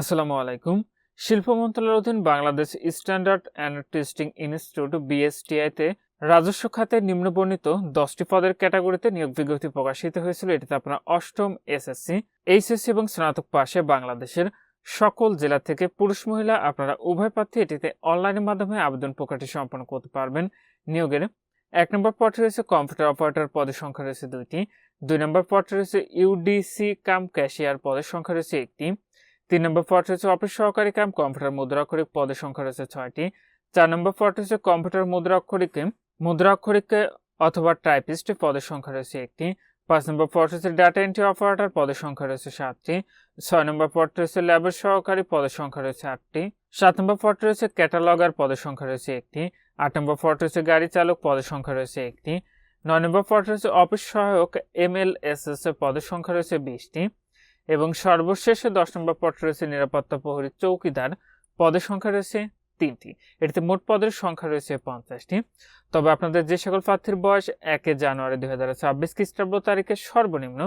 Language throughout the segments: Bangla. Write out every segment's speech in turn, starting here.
আসসালামু আলাইকুম। শিল্প মন্ত্রণালয়ের অধীন Bangladesh standard and testing institute বিএসটিআইতে রাজস্ব খাতে নিম্নবর্ণিত দশটি পদের ক্যাটাগরিতে নিয়োগ বিজ্ঞপ্তি প্রকাশিত হয়েছিল। এটিতে আপনার অষ্টম এসএসসি এইচএসসি এবং স্নাতক পাশে বাংলাদেশের সকল জেলা থেকে পুরুষ মহিলা আপনারা উভয় প্রার্থী এটিতে অনলাইনের মাধ্যমে আবেদন প্রক্রিয়াটি সম্পন্ন করতে পারবেন। নিয়োগের এক নম্বর পদটি রয়েছে কম্পিউটার অপারেটর পদের সংখ্যা রয়েছে দুইটি। দুই নম্বর পদটি রয়েছে ইউডিসি কাম ক্যাশিয়ার পদের সংখ্যা রয়েছে একটি। তিন নম্বর পদ হচ্ছে অফিস সহকারী ক্যাম্প কম্পিউটার মুদ্রাক্ষরিক পদের সংখ্যা রয়েছে ছয়টি। চার নম্বর পদ হচ্ছে কম্পিউটার মুদ্রাক্ষরিকে মুদ্রাক্ষরিকে অথবা টাইপিস্ট পদের সংখ্যা রয়েছে একটি। পাঁচ নম্বর পদ রয়েছে ডাটা এন্ট্রি অপারেটর পদের সংখ্যা রয়েছে সাতটি। ছয় নম্বর পদ রয়েছে ল্যাবের সহকারী পদের সংখ্যা রয়েছে আটটি। সাত নম্বর পদ রয়েছে ক্যাটালগার পদের সংখ্যা রয়েছে একটি। আট নম্বর পদ রয়েছে গাড়ি চালক পদের সংখ্যা রয়েছে একটি। নয় নম্বর পদ রয়েছে অফিস সহায়ক এম এল এস এস এর পদের সংখ্যা রয়েছে বিশটি। এবং সর্বশেষে দশ নম্বর পদ রয়েছে নিরাপত্তা প্রহরী চৌকিদার। পদের সংখ্যা রয়েছে তিনটি। এটিতে মোট পদের সংখ্যা রয়েছে পঞ্চাশটি। তবে আপনাদের যে সকল প্রার্থীর বয়স, একে জানুয়ারি দুই হাজার ছাব্বিশ খ্রিস্টাব্দ তারিখে সর্বনিম্ন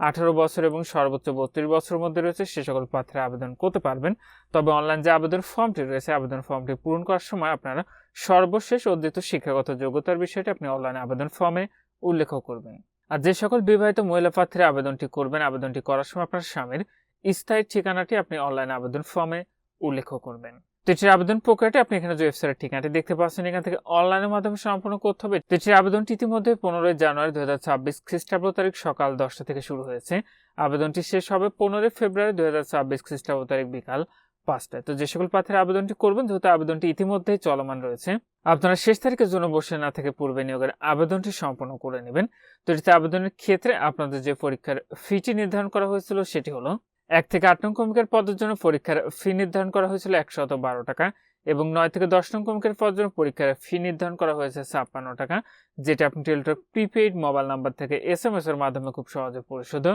আঠারো বছর এবং সর্বোচ্চ বত্রিশ বছরের মধ্যে রয়েছে সে সকল প্রার্থীরা আবেদন করতে পারবেন। তবে অনলাইন যে আবেদন ফর্মটি রয়েছে, আবেদন ফর্মটি পূরণ করার সময় আপনারা সর্বশেষ অর্জিত শিক্ষাগত যোগ্যতার বিষয়টি আপনি অনলাইন আবেদন ফর্মে উল্লেখ করবেন। আর যে সকল বিবাহিত মহিলা প্রার্থীরা আবেদনটি করবেন, আবেদনটি করার সময় আপনার স্বামীর স্থায়ী ঠিকানাটি আপনি অনলাইন আবেদন ফর্মে উল্লেখ করবেন। তো আবেদন প্রক্রিয়াটি আপনি এখানে ওয়েবসাইটের ঠিকানাটি দেখতে পাচ্ছেন, এখান থেকে অনলাইনের মাধ্যমে সম্পন্ন করতে হবে। তো এটির আবেদনটি ইতিমধ্যে পনেরোই জানুয়ারি দু হাজার ছাব্বিশ খ্রিস্টাব্দ তারিখ সকাল দশটা থেকে শুরু হয়েছে। আবেদনটি শেষ হবে পনেরোই ফেব্রুয়ারি দু হাজার ছাব্বিশ খ্রিস্টাব্দ তারিখ বিকাল পাঁচটায়। তো যে সকল প্রার্থীরা আবেদনটি করবেন যেহেতু আবেদনটি ইতিমধ্যেই চলমান রয়েছে। আপনারা শেষ তারিখের জন্য বসে না থেকে পূর্বে নিয়োগের আবেদনটি সম্পন্ন করে নেবেন। তো এটিতে আবেদনের ক্ষেত্রে আপনাদের যে পরীক্ষার ফিটি নির্ধারণ করা হয়েছিল, সেটি হলো এক থেকে আট নং কমিকের পদের জন্য পরীক্ষার ফি নির্ধারণ করা হয়েছিল একশত বারো টাকা এবং নয় থেকে দশ নং কমিকের পদের জন্য পরীক্ষার ফি নির্ধারণ করা হয়েছে ছাপ্পান্ন টাকা, যেটা আপনি টেলিটক প্রিপেইড মোবাইল নাম্বার থেকে এস এম এস এর মাধ্যমে খুব সহজে পরিশোধ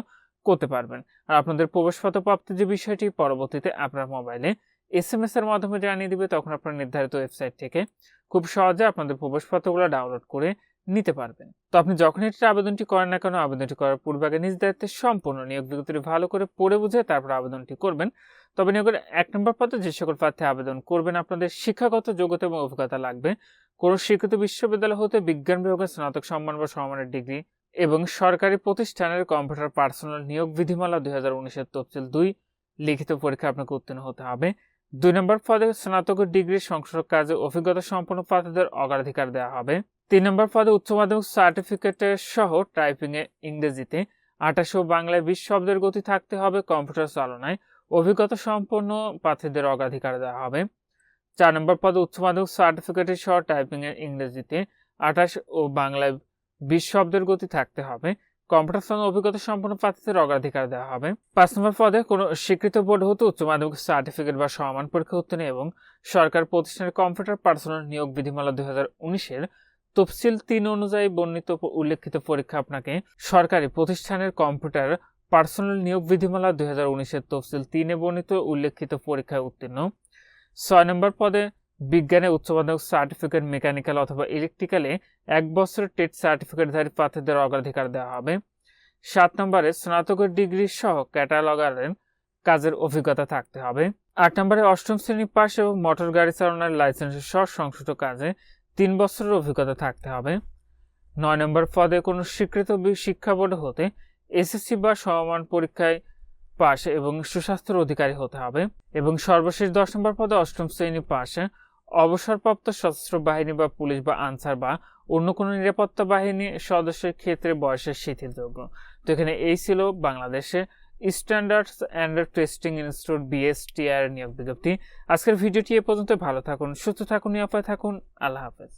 করতে পারবেন। আর আপনাদের প্রবেশপত্র প্রাপ্তির যে বিষয়টি, পরবর্তীতে আপনার মোবাইলে এস এম এস এর মাধ্যমে জানিয়ে দিবে, তখন আপনার নির্ধারিত ওয়েবসাইট থেকে খুব সহজে আপনাদের প্রবেশপত্রগুলো ডাউনলোড করে নিতে পারবেন। তো আপনি যখন এটির আবেদনটি করেন না কেন, আবেদনটি করার পূর্বে আগে নিজ দায়িত্বে সম্পূর্ণ নিয়োগ বিজ্ঞপ্তিটি ভালো করে পড়ে বুঝে তারপর আবেদনটি করবেন। তবে নিয়োগের এক নম্বর পদে যে সকল প্রার্থী আবেদন করবেন, আপনাদের শিক্ষাগত যোগ্যতা এবং অভিজ্ঞতা লাগবে। কোনো স্বীকৃত বিশ্ববিদ্যালয় হতে বিজ্ঞান বিভাগের স্নাতক সম্মান বা সমমানের ডিগ্রি এবং সরকারি প্রতিষ্ঠানের কম্পিউটার পার্সোনাল নিয়োগ বিধিমালা দুই হাজার উনিশের তফসিল দুই লিখিত পরীক্ষা আপনাকে উত্তীর্ণ হতে হবে। দুই নম্বর পদে স্নাতক ডিগ্রি সংসদ কাজে অভিজ্ঞতা সম্পন্ন প্রার্থীদের অগ্রাধিকার দেওয়া হবে। তিন নম্বর পদে উচ্চ মাধ্যমিক সার্টিফিকেটের সহ টাইপিংয়ে ইংরেজিতে আঠাশো বাংলায় বিশ শব্দের গতি থাকতে হবে কম্পিউটার চালনায়। অভিজ্ঞতা সম্পন্ন প্রার্থীদের অগ্রাধিকার দেওয়া হবে। চার নম্বর পদে উচ্চ মাধ্যমিক সার্টিফিকেটের সহ টাইপিংয়ে ইংরেজিতে আঠাশ ও বাংলায় বিশ শব্দের গতি থাকতে হবে। কম্পিউটার অভিজ্ঞতা সম্পন্ন প্রার্থীদের অগ্রাধিকার দেওয়া হবে। পাঁচ নম্বর পদে কোনো স্বীকৃত বোর্ড হতে উচ্চ মাধ্যমিক সার্টিফিকেট বা সমান পরীক্ষা উত্তীর্ণ এবং সরকার প্রতিষ্ঠানের কম্পিউটার পার্সোনাল নিয়োগ বিধিমালা দুই হাজার উনিশের তফসিল তিন অনুযায়ী বর্ণিত উল্লেখিত পরীক্ষা আপনাকে সরকারি প্রতিষ্ঠানের কম্পিউটার পার্সোনাল নিয়োগ বিধিমালা দুই হাজার উনিশের তফসিল তিনে বর্ণিত উল্লেখিত পরীক্ষায় উত্তীর্ণ। ছয় নম্বর পদে বিজ্ঞানে উচ্চ মাধ্যমিক সার্টিফিকেট মেকানিক্যাল অথবা ইলেকট্রিক্যালে এক বছরের টেট সার্টিফিকেটধারী প্রার্থীদের অগ্রাধিকার দেওয়া হবে। সাত নম্বরে স্নাতকের ডিগ্রি সহ ক্যাটালগারের কাজের অভিজ্ঞতা থাকতে হবে। আট নম্বরে অষ্টম শ্রেণি পাস এবং মোটর গাড়ি চালানোর লাইসেন্সের সহ সংশ্লিষ্ট কাজে তিন বছরের অভিজ্ঞতা থাকতে হবে। নয় নম্বর পদে কোনো স্বীকৃত শিক্ষা বোর্ড হতে এসএসসি বা সমমান পরীক্ষায় পাশ এবং সুস্বাস্থ্যের অধিকারী হতে হবে এবং সর্বশেষ দশ নম্বর পদে অষ্টম শ্রেণি পাশে অবসরপ্রাপ্ত সশস্ত্র বাহিনী বা পুলিশ বা আনসার বা অন্য কোনো নিরাপত্তা বাহিনী সদস্যের ক্ষেত্রে বয়সের শিথিলযোগ্য। তো এখানে এই ছিল বাংলাদেশে স্ট্যান্ডার্ডস অ্যান্ড টেস্টিং ইনস্টিটিউট বিএসটিআর নিয়োগ বিজ্ঞপ্তি। আজকের ভিডিওটি এ পর্যন্ত। ভালো থাকুন, সুস্থ থাকুন, নিরাপদ থাকুন। আল্লাহ হাফেজ।